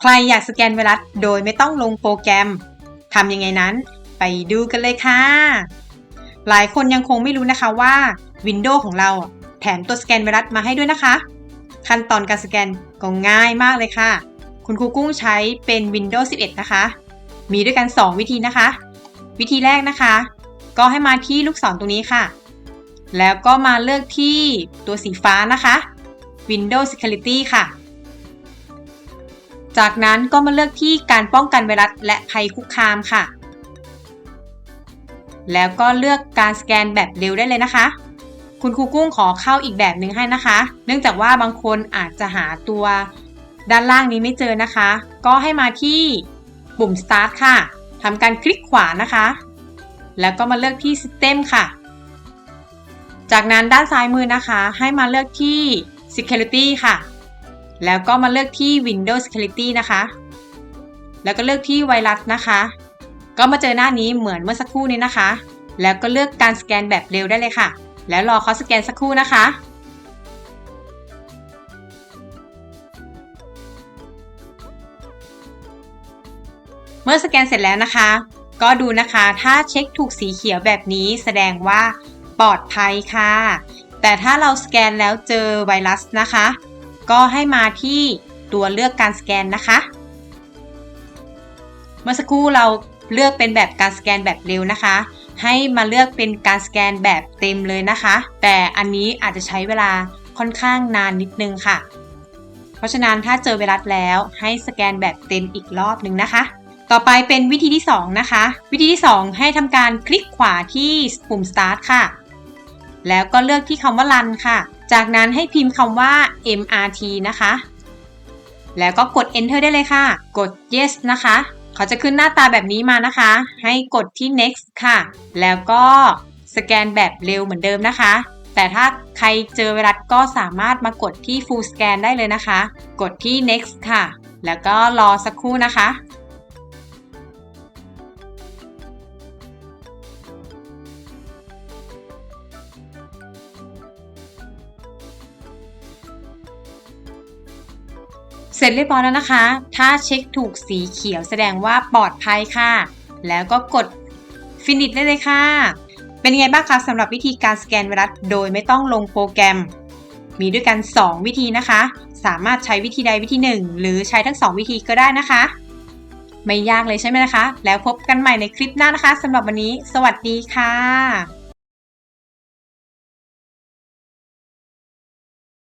ใครอยากสแกนไวรัสโดยไม่ต้องลงโปรแกรมทำยังไงนั้น ไปดูกันเลยค่ะ หลายคนยังคงไม่รู้นะคะว่า Windows ของเราแถมตัวสแกนไวรัสมาให้ด้วยนะคะ ขั้นตอนการสแกนก็ง่ายมากเลยค่ะ คุณครูกุ้งใช้เป็น Windows 11 นะคะ มีด้วยกัน 2 วิธีนะคะ วิธีแรกนะคะ ก็ให้มาที่ลูกศรตรงนี้ค่ะ แล้วก็มาเลือกที่ตัวสีฟ้านะคะ Windows Security ค่ะ จากนั้นก็มาเลือกที่การป้องกันไวรัสและภัยคุกคามค่ะ แล้วก็เลือกการสแกนแบบเร็วได้เลยนะคะ คุณครูกุ้งขอเข้าอีกแบบหนึ่งให้นะคะ เนื่องจากว่าบางคนอาจจะหาตัวด้านล่างนี้ไม่เจอนะคะ ก็ให้มาที่ปุ่ม start ค่ะทำการคลิกขวานะคะ แล้วก็มาเลือกที่ system ค่ะ จากนั้นด้านซ้ายมือนะคะ ให้มาเลือกที่ security ค่ะ แล้วก็มาเลือกที่ Windows Security นะคะ แล้วก็เลือกที่ไวรัสนะคะ ก็มาเจอหน้านี้เหมือนเมื่อสักครู่นี้นะคะ แล้วก็เลือกการสแกนแบบเร็วได้เลยค่ะ แล้วรอเขาสแกนสักครู่นะคะเมื่อสแกนเสร็จแล้วนะคะ ก็ดูนะคะ ถ้าเช็คถูกสีเขียวแบบนี้แสดงว่าปลอดภัยค่ะ แต่ถ้าเราสแกนแล้วเจอไวรัสนะคะ ก็ให้มาที่ตัวเลือกการสแกนนะคะ เมื่อสักครู่เราเลือกเป็นแบบการสแกนแบบเร็วนะคะ ให้มาเลือกเป็นการสแกนแบบเต็มเลยนะคะ แต่อันนี้อาจจะใช้เวลาค่อนข้างนานนิดนึงค่ะ เพราะฉะนั้นถ้าเจอไวรัสแล้วให้สแกนแบบเต็มอีกรอบหนึ่งนะคะ ต่อไปเป็นวิธีที่ 2 นะคะ วิธีที่ 2 ให้ทำการคลิกขวาที่ปุ่ม start ค่ะ แล้วก็เลือกที่คำว่า run ค่ะ จากนั้นให้พิมพ์คำว่า mrt นะคะ แล้วก็กด enter ได้เลยค่ะ กด yes นะคะ เขาจะขึ้นหน้าตาแบบนี้มานะคะ ให้กดที่ next ค่ะ แล้วก็สแกนแบบเร็วเหมือนเดิมนะคะ แต่ถ้าใครเจอไวรัสก็สามารถมากดที่ full scan ได้เลยนะคะ กดที่ next ค่ะ แล้วก็รอสักครู่นะคะ เสร็จเรียบร้อยแล้วนะคะ ถ้าเช็คถูกสีเขียวแสดงว่าปลอดภัยค่ะ แล้วก็กด finish ได้เลยค่ะ เป็นยังไงบ้างคะสำหรับวิธีการสแกนไวรัสโดยไม่ต้องลงโปรแกรม มีด้วยกัน 2 วิธีนะคะ สามารถใช้วิธีใดวิธีหนึ่ง หรือใช้ทั้ง 2 วิธีก็ได้นะคะ ไม่ยากเลยใช่ไหมนะคะ แล้วพบกันใหม่ในคลิปหน้านะคะสำหรับวันนี้ สวัสดีค่ะ